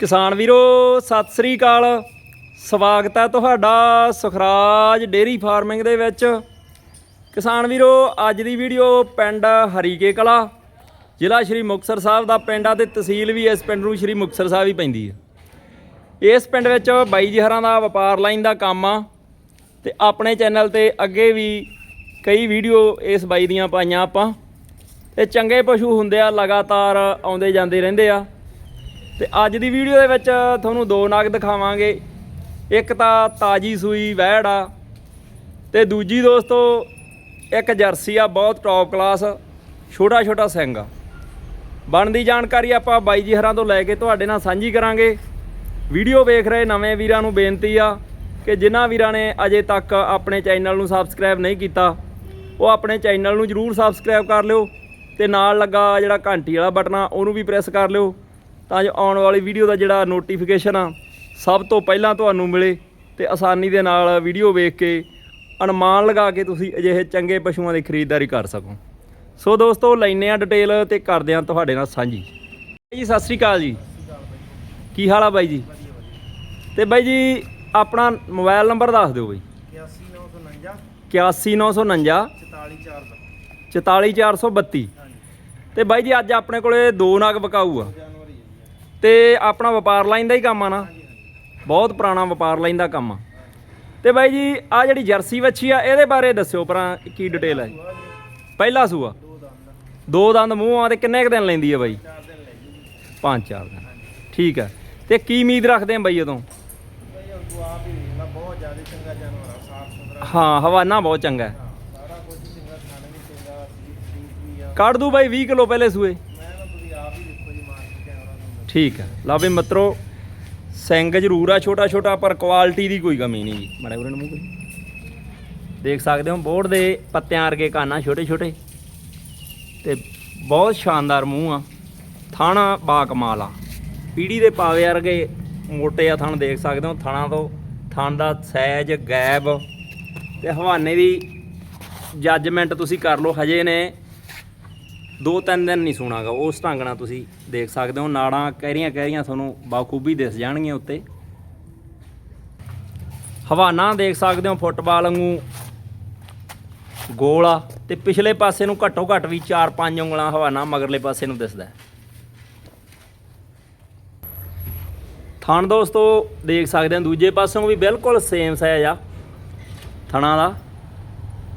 ਕਿਸਾਨ ਵੀਰੋ, ਸਤਿ ਸ੍ਰੀ ਅਕਾਲ। ਸਵਾਗਤ ਹੈ ਤੁਹਾਡਾ ਸੁਖਰਾਜ ਡੇਰੀ ਫਾਰਮਿੰਗ ਦੇ ਵਿੱਚ। ਕਿਸਾਨ ਵੀਰੋ, ਅੱਜ ਦੀ ਵੀਡੀਓ ਪਿੰਡ ਹਰੀਕੇ ਕਲਾ। ਜ਼ਿਲ੍ਹਾ ਸ਼੍ਰੀ ਮੁਕਤਸਰ ਸਾਹਿਬ ਦਾ ਪਿੰਡ ਆ ਤੇ ਤਹਿਸੀਲ ਵੀ ਇਸ ਪਿੰਡ ਨੂੰ ਸ਼੍ਰੀ ਮੁਕਤਸਰ ਸਾਹਿਬ ਹੀ ਪੈਂਦੀ ਹੈ ਇਸ ਪਿੰਡ ਵਿੱਚ ਬਾਈ ਜੀ ਹਰਾਂ ਦਾ ਵਪਾਰ ਲਾਈਨ ਦਾ ਕੰਮ ਆ ਤੇ ਆਪਣੇ ਚੈਨਲ ਤੇ ਅੱਗੇ ਵੀ ਕਈ ਵੀਡੀਓ ਇਸ ਬਾਈ ਦੀਆਂ ਪਾਈਆਂ ਆਪਾਂ। ਤੇ ਚੰਗੇ ਪਸ਼ੂ ਹੁੰਦੇ ਆ, ਲਗਾਤਾਰ ਆਉਂਦੇ ਜਾਂਦੇ ਰਹਿੰਦੇ ਆ। ਤੇ ਅੱਜ ਦੀ ਵੀਡੀਓ ਦੇ ਵਿੱਚ ਤੁਹਾਨੂੰ ਦੋ ਨਗ ਦਿਖਾਵਾਂਗੇ। ਇੱਕ ਤਾਂ ਤਾਜੀ ਸੂਈ ਵਹਿੜ ਆ ਤੇ ਦੂਜੀ ਦੋਸਤੋ, ਇੱਕ ਜਰਸੀ ਆ, ਬਹੁਤ ਟੌਪ ਕਲਾਸ ਛੋਟਾ ਛੋਟਾ ਸਿੰਘ ਆ। ਬਣਦੀ ਜਾਣਕਾਰੀ ਆਪਾਂ ਬਾਈ ਜੀ ਹਰਾਂ ਤੋਂ ਲੈ ਕੇ ਤੁਹਾਡੇ ਨਾਲ ਸਾਂਝੀ ਕਰਾਂਗੇ। ਵੀਡੀਓ ਵੇਖ ਰਹੇ ਨਵੇਂ ਵੀਰਾਂ ਨੂੰ ਬੇਨਤੀ ਆ ਕਿ ਜਿਨ੍ਹਾਂ ਵੀਰਾਂ ਨੇ ਅਜੇ ਤੱਕ ਆਪਣੇ ਚੈਨਲ ਨੂੰ ਸਬਸਕ੍ਰਾਈਬ ਨਹੀਂ ਕੀਤਾ, ਉਹ ਆਪਣੇ ਚੈਨਲ ਨੂੰ ਜਰੂਰ ਸਬਸਕ੍ਰਾਈਬ ਕਰ ਲਿਓ ਤੇ ਨਾਲ ਲੱਗਾ ਜਿਹੜਾ ਘੰਟੀ ਵਾਲਾ ਬਟਨ ਆ, ਉਹਨੂੰ ਵੀ ਪ੍ਰੈਸ ਕਰ ਲਿਓ। ਤਾਂ ਜੋ ਆਉਣ ਵਾਲੀ ਵੀਡੀਓ ਦਾ ਜਿਹੜਾ ਨੋਟੀਫਿਕੇਸ਼ਨ ਆ ਸਭ ਤੋਂ ਪਹਿਲਾਂ ਤੁਹਾਨੂੰ ਮਿਲੇ ਤੇ ਆਸਾਨੀ ਦੇ ਨਾਲ ਵੀਡੀਓ ਵੇਖ ਕੇ ਅਨੁਮਾਨ ਲਗਾ ਕੇ ਤੁਸੀਂ ਅਜਿਹੇ ਚੰਗੇ ਪਸ਼ੂਆਂ ਦੀ ਖਰੀਦਦਾਰੀ ਕਰ ਸਕੋ। ਸੋ ਦੋਸਤੋ ਲੈਨੇ ਆ ਡਿਟੇਲ ਤੇ ਕਰਦੇ ਆ ਤੁਹਾਡੇ ਨਾਲ ਸਾਂਝੀ। ਜੀ ਸਤਿ ਸ੍ਰੀ ਅਕਾਲ ਜੀ। ਕੀ ਹਾਲ ਆ ਬਾਈ ਜੀ? ਤੇ ਬਾਈ ਜੀ ਆਪਣਾ ਮੋਬਾਈਲ ਨੰਬਰ ਦੱਸ ਦਿਓ ਬਾਈ। 81949 81949 44432 44432 ਤੇ ਬਾਈ ਜੀ ਅੱਜ ਆਪਣੇ ਕੋਲੇ ਦੋ ਨਗ ਵਿਕਾਊ ਆ। ਤੇ ਆਪਣਾ ਵਪਾਰ ਲਾਈਨ ਦਾ ਹੀ ਕੰਮ ਆ ਨਾ। ਬਹੁਤ ਪੁਰਾਣਾ ਵਪਾਰ ਲਾਈਨ ਦਾ ਕੰਮ ਆ। ਤੇ ਬਾਈ ਜੀ ਆ ਜਿਹੜੀ ਜਰਸੀ ਵੱਛੀ ਆ ਇਹਦੇ ਬਾਰੇ ਦੱਸਿਓ ਪਰਾਂ ਕੀ ਡਿਟੇਲ ਹੈ ਪਹਿਲਾ ਸੂਆ। ਦੋ ਦੰਦ ਮੂੰਹ ਆ ਤੇ ਕਿੰਨੇ ਕੁ ਦਿਨ ਲੈਂਦੀ ਆ ਬਾਈ? ਦਿਨ ਪੰਜ ਚਾਰ ਦਿਨ। ਠੀਕ ਆ। ਤੇ ਕੀ ਉਮੀਦ ਰੱਖਦੇ ਆ ਬਾਈ ਉਦੋਂ? ਬਈ ਉਹ ਤੂੰ ਆਪ ਹੀ ਵੇਖ ਲਾ ਬਹੁਤ ਜ਼ਿਆਦਾ ਚੰਗਾ ਜਾਨਵਰ ਆ ਸਾਫ਼ ਸੁਥਰਾ ਹਾਂ ਹਵਾਨਾ ਬਹੁਤ ਚੰਗਾ ਕੱਢ ਦੂ ਬਾਈ 20 ਕਿਲੋ ਪਹਿਲੇ ਸੂਏ ਮੈਂ ਨਾ ਤੁਸੀਂ ਆਪ ਹੀ ਦੇਖੋ ਜੀ ਮਾਰ ਕੇ ਕੈਮਰਾ ਨੂੰ ਠੀਕ ਹੈ। ਲਾ ਵੀ ਮਿੱਤਰੋ, ਸਿੰਘ ਜ਼ਰੂਰ ਆ ਛੋਟਾ ਛੋਟਾ ਪਰ ਕੁਆਲਿਟੀ ਦੀ ਕੋਈ ਕਮੀ ਨਹੀਂ ਜੀ। ਮੜੇ ਉਰੇ ਨੂੰ ਮੂੰਹ ਕਰੀ। ਦੇਖ ਸਕਦੇ ਹੋ ਬੋਰਡ ਦੇ ਪੱਤਿਆਂ ਵਰਗੇ ਕਾਨਾ ਛੋਟੇ ਛੋਟੇ ਤੇ ਬਹੁਤ ਸ਼ਾਨਦਾਰ ਮੂੰਹ ਆ। ਥਾਣਾ ਬਾ ਕਮਾਲ ਆ ਪੀੜੀ ਦੇ ਪਾਵੇ ਵਰਗੇ ਮੋਟੇ ਆ ਥਣ ਦੇਖ ਸਕਦੇ ਹੋ, ਥਾਣਾ ਤੋਂ ਥਣ ਦਾ ਸਾਈਜ਼ ਗੈਬ। ਤੇ ਹਵਾਨੇ ਦੀ ਜੱਜਮੈਂਟ ਤੁਸੀਂ ਕਰ ਲਓ, ਹਜੇ ਨੇ ਦੋ ਤਿੰਨ ਦਿਨ ਨਹੀਂ ਸੁਣਾਗਾ, ਉਸ ਢੰਗ ਨਾਲ ਤੁਸੀਂ ਦੇਖ ਸਕਦੇ ਹੋ, ਨਾੜਾਂ ਕਹਿਰੀਆਂ ਕਹਿਰੀਆਂ ਤੁਹਾਨੂੰ ਬਾਖੂਬੀ ਦਿਸ ਜਾਣਗੀਆਂ ਉੱਤੇ। ਹਵਾਨਾ ਦੇਖ ਸਕਦੇ ਹੋ, ਫੁੱਟਬਾਲ ਵਾਂਗੂ ਗੋਲ ਆ ਤੇ ਪਿਛਲੇ ਪਾਸੇ ਨੂੰ ਘੱਟੋ ਘੱਟ ਵੀ 4-5 ਉਂਗਲਾਂ ਹਵਾਨਾ ਮਗਰਲੇ ਪਾਸੇ ਨੂੰ ਦਿਸਦਾ ਥਣ ਦੋਸਤੋ, ਦੇਖ ਸਕਦੇ ਹੋ, ਦੂਜੇ ਪਾਸੋਂ ਵੀ ਬਿਲਕੁਲ ਸੇਮ ਸਾਈਜ਼ ਆ ਥਣਾ ਦਾ।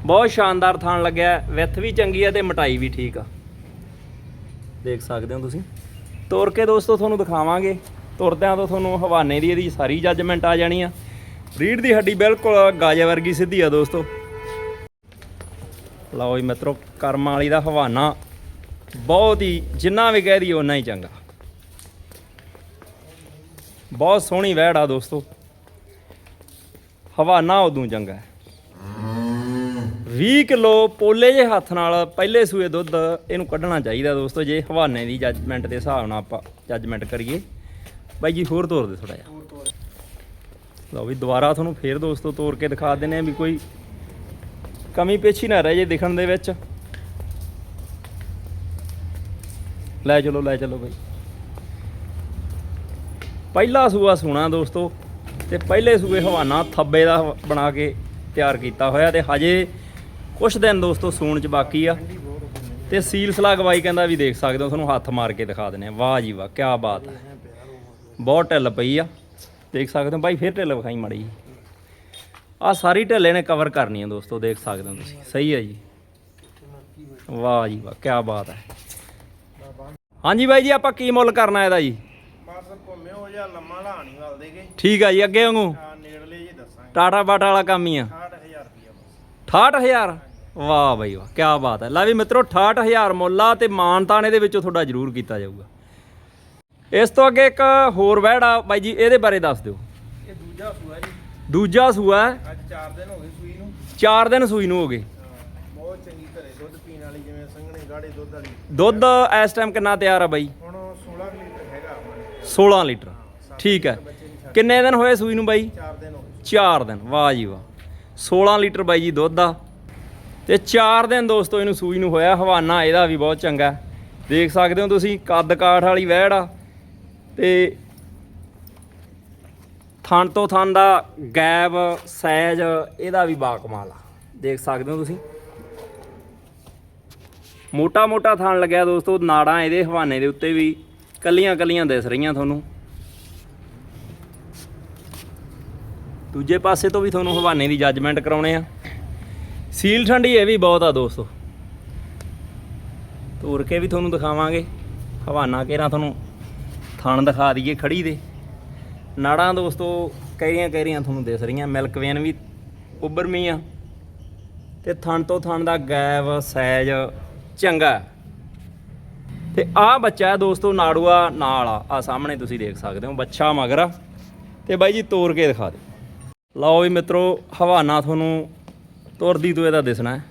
ਬਹੁਤ ਸ਼ਾਨਦਾਰ ਥਣ ਲੱਗਿਆ ਵਿੱਥ ਵੀ ਚੰਗੀ ਆ ਤੇ ਮਟਾਈ ਵੀ ਠੀਕ ਆ। ਦੇਖ ਸਕਦੇ ਹੋ ਤੁਸੀਂ। ਤੁਰ ਕੇ ਦੋਸਤੋ ਤੁਹਾਨੂੰ ਦਿਖਾਵਾਂਗੇ। ਤੁਰਦਿਆਂ ਤੋਂ ਤੁਹਾਨੂੰ ਹਵਾਨੇ ਦੀ ਇਹਦੀ ਸਾਰੀ ਜੱਜਮੈਂਟ ਆ ਜਾਣੀ ਆ। ਰੀੜ ਦੀ ਹੱਡੀ ਬਿਲਕੁਲ ਗਾਜੇ ਵਰਗੀ ਸਿੱਧੀ ਆ ਦੋਸਤੋ। ਲਓ ਜੀ ਮਿੱਤਰੋ, ਕਰਮ ਵਾਲੀ ਦਾ ਹਵਾਨਾ। ਬਹੁਤ ਹੀ, ਜਿੰਨਾ ਵੀ ਕਹਿ ਦਈਏ ਉਨਾ ਹੀ ਚੰਗਾ। ਬਹੁਤ ਸੋਹਣੀ ਵਹਿੜ ਆ ਦੋਸਤੋ। ਹਵਾਨਾ ਉਦੋਂ ਚੰਗਾ ਹੈ। 20 ਕਿਲੋ ਪੋਲੇ ਜੇ ਹੱਥ ਨਾਲ ਪਹਿਲੇ ਸੂਏ ਦੁੱਧ ਇਹਨੂੰ ਕੱਢਣਾ ਚਾਹੀਦਾ ਦੋਸਤੋ ਜੇ ਹਵਾਨੇ ਦੀ ਜੱਜਮੈਂਟ ਦੇ ਹਿਸਾਬ ਨਾਲ ਆਪਾਂ ਜੱਜਮੈਂਟ ਕਰੀਏ। ਬਾਈ ਜੀ ਹੋਰ ਤੋਰ ਦੇ ਥੋੜਾ ਜਿਹਾ। ਲਓ ਵੀ ਦੁਬਾਰਾ ਤੁਹਾਨੂੰ ਫੇਰ ਦੋਸਤੋ ਤੋਰ ਕੇ ਦਿਖਾ ਦਿੰਨੇ ਆ ਵੀ ਕੋਈ ਕਮੀ ਪੇਛੀ ਨਾ ਰਹਿ ਜੇ ਦਿਖਣ ਦੇ ਵਿੱਚ। ਲੈ ਚਲੋ ਲੈ ਚਲੋ ਬਾਈ। ਪਹਿਲਾ ਸੂਆ ਸੋਨਾ ਦੋਸਤੋ ਤੇ ਪਹਿਲੇ ਸੂਏ ਹਵਾਨਾ ਥੱਬੇ ਦਾ ਬਣਾ ਕੇ ਤਿਆਰ ਕੀਤਾ ਹੋਇਆ ਤੇ ਹਜੇ ਕੁਝ ਦਿਨ ਦੋਸਤੋ ਸੂਣ ਚ ਬਾਕੀ ਆ। ਤੇ ਸੀਲ ਸਲਾਗਵਾਈ ਕਹਿੰਦਾ ਵੀ ਦੇਖ ਸਕਦੇ ਹੋ ਤੁਹਾਨੂੰ ਹੱਥ ਮਾਰ ਕੇ ਦਿਖਾ ਦਿੰਨੇ ਆ ਵਾਹ ਜੀ ਵਾਹ ਕੀ ਬਾਤ ਉਹ ਬਹੁਤ ਢਿੱਲ ਪਈ ਆ। ਦੇਖ ਸਕਦੇ ਹੋ ਬਾਈ ਫੇਰ ਢਿੱਲ ਵਿਖਾਈ ਮੜੀ ਆ ਸਾਰੀ ਢਿੱਲੇ ਨੇ ਕਵਰ ਕਰਨੀ ਆ ਦੋਸਤੋ ਦੇਖ ਸਕਦੇ ਹੋ ਤੁਸੀਂ। ਸਹੀ ਹੈ ਜੀ। ਵਾਹ ਜੀ ਵਾਹ ਕੀ ਬਾਤ ਹੈ ਹਾਂਜੀ ਬਾਈ ਜੀ ਆਪਾਂ ਕੀ ਮੁੱਲ ਕਰਨਾ ਇਹਦਾ ਜੀ? ਠੀਕ ਆ ਜੀ ਅੱਗੇ ਵਾਂਗੂ। ਆ ਟਾਟਾ ਬਾਟਾ ਵਾਲਾ ਕੰਮ ਹੀ ਆ। 68000 ਰੁਪਇਆ ਬਸ। 68000 ਵਾਹ ਬਾਈ ਵਾਹ ਕੀ ਬਾਤ ਹੈ। ਲੈ ਵੀ ਮਿੱਤਰੋ 68000 ਮੁੱਲ ਤੇ ਮਾਨਤਾਨ ਇਹਦੇ ਵਿੱਚੋਂ ਤੁਹਾਡਾ ਜ਼ਰੂਰ ਕੀਤਾ ਜਾਊਗਾ। ਇਸ ਤੋਂ ਅੱਗੇ ਇੱਕ ਹੋਰ ਵਹਿੜ ਬਾਈ ਜੀ ਇਹਦੇ ਬਾਰੇ ਦੱਸ ਦਿਓ। ਇਹ ਦੂਜਾ ਸੂਆ ਜੀ। ਦੂਜਾ ਸੂਆ ਹੈ। ਅੱਜ 4 ਦਿਨ ਹੋ ਗਏ ਸੂਈ ਨੂੰ। 4 ਦਿਨ ਸੂਈ ਨੂੰ ਹੋ ਗਏ। ਹਾਂ, ਬਹੁਤ ਚੰਗੀ ਘਰੇ ਦੁੱਧ ਪੀਣ ਵਾਲੀ ਜਿਵੇਂ ਸੰਘਣੇ ਗਾੜੇ ਦੁੱਧ ਵਾਲੀ। ਦੁੱਧ ਇਸ ਟਾਈਮ ਕਿੰਨਾ ਤਿਆਰ ਆ ਬਾਈ? ਹੁਣ 16 ਕੁ ਲੀਟਰ ਹੈਗਾ ਆਪਣੇ 16 ਲੀਟਰ। ਠੀਕ ਹੈ। ਕਿੰਨੇ ਦਿਨ ਹੋਏ ਸੂਈ ਨੂੰ ਬਾਈ? 4 ਦਿਨ ਹੋ ਗਏ। 4 ਦਿਨ। ਵਾਹ ਜੀ ਵਾਹ। 16 ਲੀਟਰ ਬਾਈ ਜੀ ਦੁੱਧ ਆ। ਤੇ 4 ਦਿਨ ਦੋਸਤੋ ਇਹਨੂੰ ਸੂਈ ਨੂੰ ਹੋਇਆ, ਹਵਾਨਾ ਇਹਦਾ ਵੀ ਬਹੁਤ ਚੰਗਾ। ਦੇਖ ਸਕਦੇ ਹੋ ਤੁਸੀਂ, ਕੱਦ ਕਾਠ ਵਾਲੀ ਵਹਿੜ ਆ। ਤੇ ਥਣ ਤੋਂ ਥਣ ਦਾ ਗੈਬ ਸਾਈਜ਼ ਇਹਦਾ ਵੀ ਬਾਕਮਾਲ ਆ। ਦੇਖ ਸਕਦੇ ਹੋ ਤੁਸੀਂ। ਮੋਟਾ ਮੋਟਾ ਥਣ ਲੱਗਿਆ ਦੋਸਤੋ, ਨਾੜਾਂ ਇਹਦੇ ਹਵਾਨੇ ਦੇ ਉੱਤੇ ਵੀ ਕੱਲੀਆਂ ਕੱਲੀਆਂ ਦਿਸ ਰਹੀਆਂ ਤੁਹਾਨੂੰ। ਦੂਜੇ ਪਾਸੇ ਤੋਂ ਵੀ ਤੁਹਾਨੂੰ ਹਵਾਨੇ ਦੀ ਜੱਜਮੈਂਟ ਕਰਾਉਣੇ ਆ। ਸੀਲ ਠੰਡੀ ਇਹ ਵੀ ਬਹੁਤ ਆ ਦੋਸਤੋ। ਤੋਰ ਕੇ ਵੀ ਤੁਹਾਨੂੰ ਦਿਖਾਵਾਂਗੇ। ਹਵਾਨਾ ਕੇਰਾ ਤੁਹਾਨੂੰ ਥਣ ਦਿਖਾ ਦਈਏ ਖੜੀ ਦੇ। ਨਾੜਾਂ ਦੋਸਤੋ ਕਈਆਂ ਕਈਆਂ ਤੁਹਾਨੂੰ ਦਿਸ ਰਹੀਆਂ ਮਿਲਕ ਵੇਨ ਵੀ ਉੱਭਰਮੀ ਆ। ਤੇ ਥਣ ਤੋਂ ਥਣ ਦਾ ਗੈਬ ਸਾਈਜ਼ ਚੰਗਾ। ਹੈ। ਤੇ ਆਹ ਬੱਚਾ ਹੈ ਦੋਸਤੋ ਨਾੜੂਆ ਨਾਲ ਆ ਆ ਸਾਹਮਣੇ ਤੁਸੀਂ ਦੇਖ ਸਕਦੇ ਹੋ, ਬੱਚਾ ਮਗਰ ਆ। ਤੇ ਬਾਈ ਜੀ ਤੋੜ ਕੇ ਦਿਖਾ ਦੇ ਲਓ ਵੀ ਮਿੱਤਰੋ, ਹਵਾਨਾ ਤੁਹਾਨੂੰ ਤੁਰਦੀ ਤੋਂ ਇਹਦਾ ਦਿਸਣਾ ਹੈ।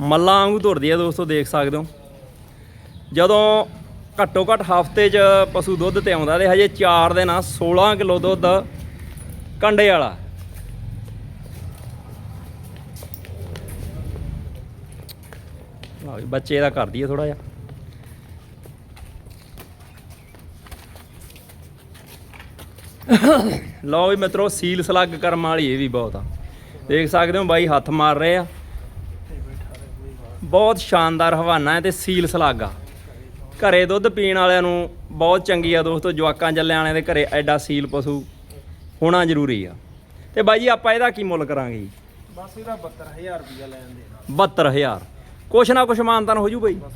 ਮੱਲਾਂ ਵਾਂਗੂ ਤੁਰਦੀ ਹੈ ਦੋਸਤੋ, ਦੇਖ ਸਕਦੇ ਹੋ। ਜਦੋਂ ਘੱਟੋ ਘੱਟ ਹਫ਼ਤੇ 'ਚ ਪਸ਼ੂ ਦੁੱਧ ਤੇ ਆਉਂਦਾ ਤੇ ਹਜੇ 4 ਦਿਨ ਆ 16 ਕਿਲੋ ਦੁੱਧ ਕੰਡੇ ਵਾਲਾ। ਬੱਚੇ ਦਾ ਕਰਦੀ ਹੈ ਥੋੜਾ ਜਿਹਾ। ਲਓ ਵੀ ਮਿੱਤਰੋ ਸੀਲ ਸਲੱਗ ਕਰਮ ਵਾਲੀ ਇਹ ਵੀ ਬਹੁਤ ਆ। ਦੇਖ ਸਕਦੇ ਹੋ ਬਾਈ ਹੱਥ ਮਾਰ ਰਹੇ ਆ। ਬਹੁਤ ਸ਼ਾਨਦਾਰ ਹਵਾਨਾ ਹੈ ਤੇ ਸੀਲ ਸਲੱਗ ਆ। ਘਰੇ ਦੁੱਧ ਪੀਣ ਵਾਲਿਆਂ ਨੂੰ ਬਹੁਤ ਚੰਗੀ ਆ ਦੋਸਤੋ ਜਵਾਕਾਂ ਜੱਲਿਆਂ ਵਾਲਿਆਂ ਦੇ ਘਰੇ ਐਡਾ ਸੀਲ ਪਸ਼ੂ ਹੋਣਾ ਜ਼ਰੂਰੀ ਆ। ਤੇ ਬਾਈ ਜੀ ਆਪਾਂ ਇਹਦਾ ਕੀ ਮੁੱਲ ਕਰਾਂਗੇ ਜੀ? ਬਸ ਇਹਦਾ 72000 ਰੁਪਇਆ ਲੈਣ ਦੇ 72000 ਕੁਛ ਨਾ ਕੁਛ ਮਾਨਤਾਨ ਹੋ ਜੂ ਬਾਈ। ਬਸ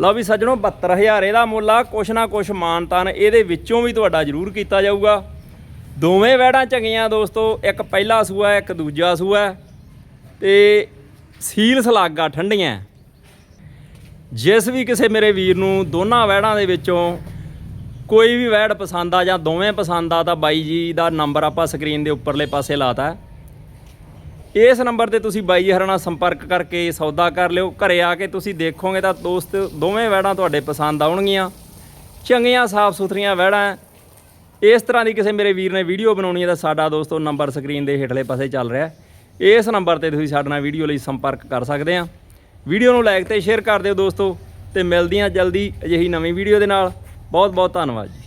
ਲਓ ਵੀ ਸੱਜਣੋ 72000 ਇਹਦਾ ਮੁੱਲ ਆ। ਕੁਛ ਨਾ ਕੁਛ ਮਾਨਤਾਨ ਇਹਦੇ ਵਿੱਚੋਂ ਵੀ ਤੁਹਾਡਾ ਜ਼ਰੂਰ ਕੀਤਾ ਜਾਊਗਾ। ਦੋਵੇਂ ਵੈੜਾਂ ਚੰਗੀਆਂ ਦੋਸਤੋ ਇੱਕ ਪਹਿਲਾ ਸੂਆ ਹੈ, ਇੱਕ ਦੂਜਾ ਸੂਆ। ਹੈ ਤੇ ਸੀਲ ਸਲਾਗਾ ਠੰਡੀਆਂ। ਜਿਸ ਵੀ ਕਿਸੇ ਮੇਰੇ ਵੀਰ ਨੂੰ ਦੋਨਾਂ ਵੈੜਾਂ ਦੇ ਵਿੱਚੋਂ ਕੋਈ ਵੀ ਵੈੜ ਪਸੰਦ ਆ ਜਾਂ ਦੋਵੇਂ ਪਸੰਦ ਆ ਤਾਂ ਬਾਈ ਜੀ ਦਾ ਨੰਬਰ ਆਪਾਂ ਸਕਰੀਨ ਦੇ ਉੱਪਰਲੇ ਪਾਸੇ ਲਾਤਾ। ਹੈ ਇਸ ਨੰਬਰ ਤੇ ਤੁਸੀਂ ਬਾਈ ਹਰਾਂ ਨਾਲ ਸੰਪਰਕ ਕਰਕੇ ਸੌਦਾ ਕਰ ਲਿਓ। ਘਰੇ ਆ ਕੇ ਤੁਸੀਂ ਦੇਖੋਗੇ ਤਾਂ ਦੋਸਤ ਦੋਵੇਂ ਵੈੜਾਂ ਤੁਹਾਡੇ ਪਸੰਦ ਆਉਣਗੀਆਂ। ਚੰਗੀਆਂ ਸਾਫ਼ ਸੁਥਰੀਆਂ ਵੈੜਾਂ ਇਸ ਤਰ੍ਹਾਂ ਦੀ ਕਿਸੇ ਮੇਰੇ ਵੀਰ ਨੇ ਵੀਡੀਓ ਬਣਾਉਣੀ ਹੈ ਤਾਂ ਸਾਡਾ ਦੋਸਤੋ ਨੰਬਰ ਸਕਰੀਨ ਦੇ ਹੇਠਲੇ ਪਾਸੇ ਚੱਲ ਰਿਹਾ ਇਸ ਨੰਬਰ ਤੇ ਤੁਸੀਂ ਸਾਡੇ ਨਾਲ ਵੀਡੀਓ ਲਈ ਸੰਪਰਕ ਕਰ ਸਕਦੇ ਆ ਵੀਡੀਓ ਨੂੰ ਲਾਈਕ ਤੇ ਸ਼ੇਅਰ ਕਰ ਦਿਓ ਦੋਸਤੋ ਤੇ ਮਿਲਦੀਆਂ ਜਲਦੀ ਅਜਿਹੀ ਨਵੀਂ ਵੀਡੀਓ ਦੇ ਨਾਲ। ਬਹੁਤ ਬਹੁਤ ਧੰਨਵਾਦ ਜੀ।